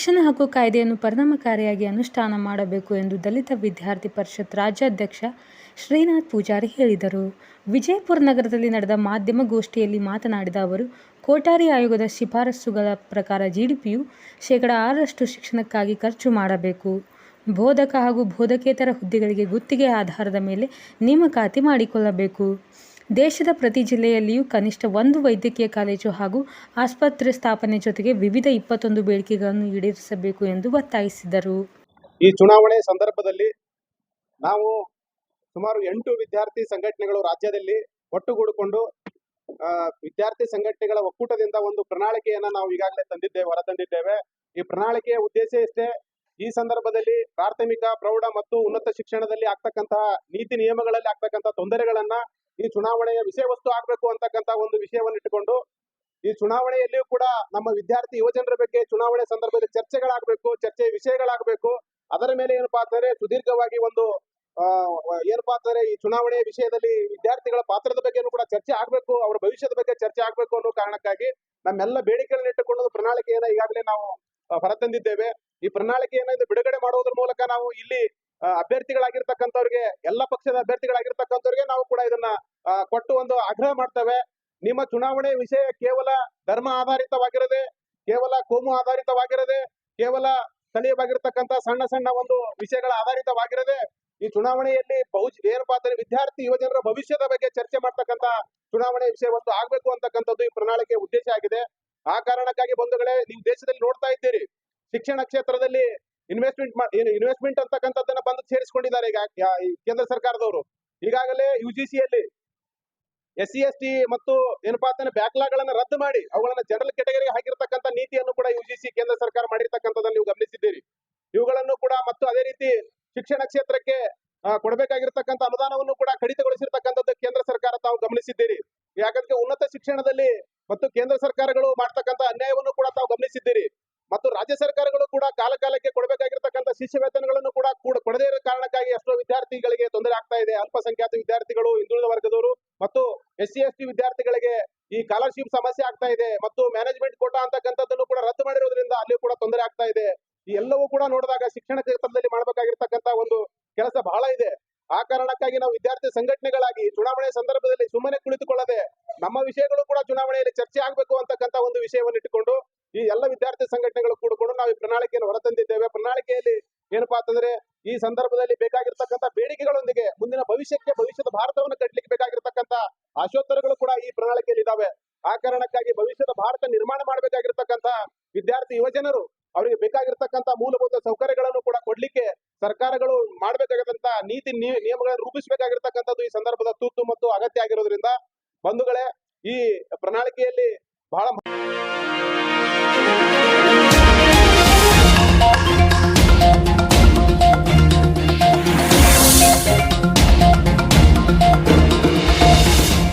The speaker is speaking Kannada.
ಶಿಕ್ಷಣ ಹಕ್ಕು ಕಾಯ್ದೆಯನ್ನು ಪರಿಣಾಮಕಾರಿಯಾಗಿ ಅನುಷ್ಠಾನ ಮಾಡಬೇಕು ಎಂದು ದಲಿತ ವಿದ್ಯಾರ್ಥಿ ಪರಿಷತ್ ರಾಜ್ಯಾಧ್ಯಕ್ಷ ಶ್ರೀನಾಥ್ ಪೂಜಾರಿ ಹೇಳಿದರು. ವಿಜಯಪುರ ನಗರದಲ್ಲಿ ನಡೆದ ಮಾಧ್ಯಮಗೋಷ್ಠಿಯಲ್ಲಿ ಮಾತನಾಡಿದ ಅವರು, ಕೋಟಾರಿ ಆಯೋಗದ ಶಿಫಾರಸುಗಳ ಪ್ರಕಾರ ಜಿಡಿಪಿಯು ಶೇಕಡಾ ಆರರಷ್ಟು ಶಿಕ್ಷಣಕ್ಕಾಗಿ ಖರ್ಚು ಮಾಡಬೇಕು. ಬೋಧಕ ಹಾಗೂ ಬೋಧಕೇತರ ಹುದ್ದೆಗಳಿಗೆ ಗುತ್ತಿಗೆ ಆಧಾರದ ಮೇಲೆ ನೇಮಕಾತಿ ಮಾಡಿಕೊಳ್ಳಬೇಕು. ದೇಶದ ಪ್ರತಿ ಜಿಲ್ಲೆಯಲ್ಲಿಯೂ ಕನಿಷ್ಠ ಒಂದು ವೈದ್ಯಕೀಯ ಕಾಲೇಜು ಹಾಗೂ ಆಸ್ಪತ್ರೆ ಸ್ಥಾಪನೆ ಜೊತೆಗೆ ವಿವಿಧ ಇಪ್ಪತ್ತೊಂದು ಬೇಡಿಕೆಗಳನ್ನು ಈಡೇರಿಸಬೇಕು ಎಂದು ಒತ್ತಾಯಿಸಿದರು. ಈ ಚುನಾವಣೆ ಸಂದರ್ಭದಲ್ಲಿ ನಾವು ಸುಮಾರು ಎಂಟು ವಿದ್ಯಾರ್ಥಿ ಸಂಘಟನೆಗಳು ರಾಜ್ಯದಲ್ಲಿ ಒಟ್ಟುಗೂಡಿಕೊಂಡು ವಿದ್ಯಾರ್ಥಿ ಸಂಘಟನೆಗಳ ಒಕ್ಕೂಟದಿಂದ ಒಂದು ಪ್ರಣಾಳಿಕೆಯನ್ನ ನಾವು ಈಗಾಗಲೇ ತಂದಿದ್ದೇವೆ ಹೊರತಂದಿದ್ದೇವೆ ಈ ಪ್ರಣಾಳಿಕೆಯ ಉದ್ದೇಶ ಇಷ್ಟೇ, ಈ ಸಂದರ್ಭದಲ್ಲಿ ಪ್ರಾಥಮಿಕ, ಪ್ರೌಢ ಮತ್ತು ಉನ್ನತ ಶಿಕ್ಷಣದಲ್ಲಿ ಆಗ್ತಕ್ಕಂತಹ ನೀತಿ ನಿಯಮಗಳಲ್ಲಿ ಆಗ್ತಕ್ಕಂತಹ ತೊಂದರೆಗಳನ್ನ ಈ ಚುನಾವಣೆಯ ವಿಷಯ ವಸ್ತು ಆಗ್ಬೇಕು ಅಂತಕ್ಕಂಥ ಒಂದು ವಿಷಯವನ್ನು ಇಟ್ಟುಕೊಂಡು, ಈ ಚುನಾವಣೆಯಲ್ಲಿಯೂ ಕೂಡ ನಮ್ಮ ವಿದ್ಯಾರ್ಥಿ ಯುವಜನರ ಬಗ್ಗೆ ಚುನಾವಣೆ ಸಂದರ್ಭದಲ್ಲಿ ಚರ್ಚೆಗಳಾಗಬೇಕು ಚರ್ಚೆಯ ವಿಷಯಗಳಾಗಬೇಕು. ಅದರ ಮೇಲೆ ಏನಪ್ಪಾ ಅಂತಂದ್ರೆ ಸುದೀರ್ಘವಾಗಿ ಒಂದು ಏನಪ್ಪಾ ಅಂತಂದ್ರೆ ಈ ಚುನಾವಣೆಯ ವಿಷಯದಲ್ಲಿ ವಿದ್ಯಾರ್ಥಿಗಳ ಪಾತ್ರದ ಬಗ್ಗೆನೂ ಕೂಡ ಚರ್ಚೆ ಆಗ್ಬೇಕು, ಅವರ ಭವಿಷ್ಯದ ಬಗ್ಗೆ ಚರ್ಚೆ ಆಗ್ಬೇಕು ಅನ್ನೋ ಕಾರಣಕ್ಕಾಗಿ ನಮ್ಮೆಲ್ಲ ಬೇಡಿಕೆಗಳನ್ನ ಇಟ್ಟುಕೊಂಡು ಪ್ರಣಾಳಿಕೆಯನ್ನ ಈಗಾಗಲೇ ನಾವು ಹೊರತಂದಿದ್ದೇವೆ. ಈ ಪ್ರಣಾಳಿಕೆಯನ್ನ ಬಿಡುಗಡೆ ಮಾಡುವುದರ ಮೂಲಕ ನಾವು ಇಲ್ಲಿ ಅಭ್ಯರ್ಥಿಗಳಾಗಿರ್ತಕ್ಕಂಥವ್ರಿಗೆ, ಎಲ್ಲ ಪಕ್ಷದ ಅಭ್ಯರ್ಥಿಗಳಾಗಿರ್ತಕ್ಕಂಥವ್ರಿಗೆ ನಾವು ಕೂಡ ಇದನ್ನ ಕೊಟ್ಟು ಒಂದು ಆಗ್ರಹ ಮಾಡ್ತೇವೆ. ನಿಮ್ಮ ಚುನಾವಣೆ ವಿಷಯ ಕೇವಲ ಧರ್ಮ ಆಧಾರಿತವಾಗಿರದೆ, ಕೇವಲ ಕೋಮು ಆಧಾರಿತವಾಗಿರದೆ, ಕೇವಲ ಸ್ಥಳೀಯವಾಗಿರ್ತಕ್ಕಂಥ ಸಣ್ಣ ಸಣ್ಣ ಒಂದು ವಿಷಯಗಳ ಆಧಾರಿತವಾಗಿರದೆ, ಈ ಚುನಾವಣೆಯಲ್ಲಿ ಬಹು ಏನಪ್ಪಾ ಅಂದ್ರೆ ವಿದ್ಯಾರ್ಥಿ ಯುವಜನರ ಭವಿಷ್ಯದ ಬಗ್ಗೆ ಚರ್ಚೆ ಮಾಡ್ತಕ್ಕಂಥ ಚುನಾವಣೆ ವಿಷಯ ಒಂದು ಆಗ್ಬೇಕು ಅಂತಕ್ಕಂಥದ್ದು ಈ ಪ್ರಣಾಳಿಕೆ ಉದ್ದೇಶ ಆಗಿದೆ. ಆ ಕಾರಣಕ್ಕಾಗಿ ಬಂಧುಗಳೇ, ನೀವು ದೇಶದಲ್ಲಿ ನೋಡ್ತಾ ಇದ್ದೀರಿ. ಶಿಕ್ಷಣ ಕ್ಷೇತ್ರದಲ್ಲಿ ಇನ್ವೆಸ್ಟ್ಮೆಂಟ್ ಇನ್ವೆಸ್ಟ್ಮೆಂಟ್ ಅಂತಕ್ಕಂಥದ್ದನ್ನ ಬಂದು ಸೇರಿಸಿಕೊಂಡಿದ್ದಾರೆ ಈಗ ಕೇಂದ್ರ ಸರ್ಕಾರದವರು ಈಗಾಗಲೇ ಯು ಜಿ ಸಿಯಲ್ಲಿ ಎಸ್ ಸಿ ಎಸ್ ಟಿ ಮತ್ತು ಏನಪ್ಪಾ ಅಂತಂದ್ರೆ ಬ್ಯಾಕ್ಲಾಗ್ಗಳನ್ನ ರದ್ದು ಮಾಡಿ ಅವುಗಳನ್ನ ಜನರಲ್ ಕೆಟಗರಿಗೆ ಹಾಕಿರ್ತಕ್ಕಂಥ ನೀತಿಯನ್ನು ಕೂಡ ಯು ಕೇಂದ್ರ ಸರ್ಕಾರ ಮಾಡಿರ್ತಕ್ಕಂಥದ್ದನ್ನು ನೀವು ಗಮನಿಸಿದ್ದೀರಿ. ಇವುಗಳನ್ನು ಕೂಡ ಮತ್ತು ಅದೇ ರೀತಿ ಶಿಕ್ಷಣ ಕ್ಷೇತ್ರಕ್ಕೆ ಕೊಡಬೇಕಾಗಿರ್ತಕ್ಕಂಥ ಅನುದಾನವನ್ನು ಕೂಡ ಕಡಿತಗೊಳಿಸಿರ್ತಕ್ಕಂಥದ್ದು ಕೇಂದ್ರ ಸರ್ಕಾರ ತಾವು ಗಮನಿಸಿದ್ದೀರಿ. ಯಾಕಂದ್ರೆ ಉನ್ನತ ಶಿಕ್ಷಣದಲ್ಲಿ ಮತ್ತು ಕೇಂದ್ರ ಸರ್ಕಾರಗಳು ಮಾಡ್ತಕ್ಕಂಥ ಅನ್ಯಾಯವನ್ನು ಕೂಡ ತಾವು ಗಮನಿಸಿದ್ದೀರಿ. ಮತ್ತು ರಾಜ್ಯ ಸರ್ಕಾರಗಳು ಕೂಡ ಕಾಲ ಕಾಲಕ್ಕೆ ಕೊಡಬೇಕಾಗಿರ್ತಕ್ಕಂಥ ಶಿಷ್ಯ ವೇತನಗಳನ್ನು ಕೂಡ ಕೂಡ ಕೊಡದೇ ಇರೋ ಕಾರಣಕ್ಕಾಗಿ ಎಷ್ಟೋ ವಿದ್ಯಾರ್ಥಿಗಳಿಗೆ ತೊಂದರೆ ಆಗ್ತಾ ಇದೆ. ಅಲ್ಪಸಂಖ್ಯಾತ ವಿದ್ಯಾರ್ಥಿಗಳು, ಹಿಂದುಳಿದ ವರ್ಗದವರು ಮತ್ತು ಎಸ್ ಸಿ ಎಸ್ ಟಿ ವಿದ್ಯಾರ್ಥಿಗಳಿಗೆ ಈ ಸ್ಕಾಲರ್ಶಿಪ್ ಸಮಸ್ಯೆ ಆಗ್ತಾ ಇದೆ. ಮತ್ತು ಮ್ಯಾನೇಜ್ಮೆಂಟ್ ಕೋಟಾ ಅಂತಕ್ಕಂಥದ್ದನ್ನು ಕೂಡ ರದ್ದು ಮಾಡಿರೋದ್ರಿಂದ ಅಲ್ಲಿ ಕೂಡ ತೊಂದರೆ ಆಗ್ತಾ ಇದೆ. ಈ ಎಲ್ಲವೂ ಕೂಡ ನೋಡಿದಾಗ ಶಿಕ್ಷಣ ಕ್ಷೇತ್ರದಲ್ಲಿ ಮಾಡಬೇಕಾಗಿರ್ತಕ್ಕಂಥ ಒಂದು ಕೆಲಸ ಬಹಳ ಇದೆ. ಆ ಕಾರಣಕ್ಕಾಗಿ ನಾವು ವಿದ್ಯಾರ್ಥಿ ಸಂಘಟನೆಗಳಾಗಿ ಚುನಾವಣೆ ಸಂದರ್ಭದಲ್ಲಿ ಸುಮ್ಮನೆ ಕುಳಿತುಕೊಳ್ಳದೆ ನಮ್ಮ ವಿಷಯಗಳು ಕೂಡ ಚುನಾವಣೆಯಲ್ಲಿ ಚರ್ಚೆ ಆಗಬೇಕು ಅಂತಕ್ಕಂಥ ಒಂದು ವಿಷಯವನ್ನು ಇಟ್ಟುಕೊಂಡು ಈ ಎಲ್ಲ ವಿದ್ಯಾರ್ಥಿ ಸಂಘಟನೆಗಳು ಕೂಡಿಕೊಂಡು ನಾವು ಈ ಪ್ರಣಾಳಿಕೆಯನ್ನು ಹೊರತಂದಿದ್ದೇವೆ. ಪ್ರಣಾಳಿಕೆಯಲ್ಲಿ ಏನಪ್ಪಾ ಅಂತಂದ್ರೆ ಈ ಸಂದರ್ಭದಲ್ಲಿ ಬೇಕಾಗಿರ್ತಕ್ಕಂಥ ಬೇಡಿಕೆಗಳೊಂದಿಗೆ ಮುಂದಿನ ಭವಿಷ್ಯಕ್ಕೆ ಭವಿಷ್ಯದ ಭಾರತವನ್ನು ಕಟ್ಟಲಿಕ್ಕೆ ಬೇಕಾಗಿರ್ತಕ್ಕಂಥ ಆಶೋತ್ತರಗಳು ಕೂಡ ಈ ಪ್ರಣಾಳಿಕೆಯಲ್ಲಿ ಇದಾವೆ. ಆ ಕಾರಣಕ್ಕಾಗಿ ಭವಿಷ್ಯದ ಭಾರತ ನಿರ್ಮಾಣ ಮಾಡಬೇಕಾಗಿರ್ತಕ್ಕಂಥ ವಿದ್ಯಾರ್ಥಿ ಯುವಜನರು ಅವರಿಗೆ ಬೇಕಾಗಿರ್ತಕ್ಕಂಥ ಮೂಲಭೂತ ಸೌಕರ್ಯಗಳನ್ನು ಕೂಡ ಕೊಡ್ಲಿಕ್ಕೆ ಸರ್ಕಾರಗಳು ಮಾಡಬೇಕಾಗಿರ್ತಂತ ನೀತಿ ನಿಯಮಗಳನ್ನು ರೂಪಿಸಬೇಕಾಗಿರ್ತಕ್ಕಂಥದ್ದು ಈ ಸಂದರ್ಭದ ತುರ್ತು ಮತ್ತು ಅಗತ್ಯ ಆಗಿರೋದ್ರಿಂದ ಬಂಧುಗಳೇ ಈ ಪ್ರಣಾಳಿಕೆಯಲ್ಲಿ ಬಹಳ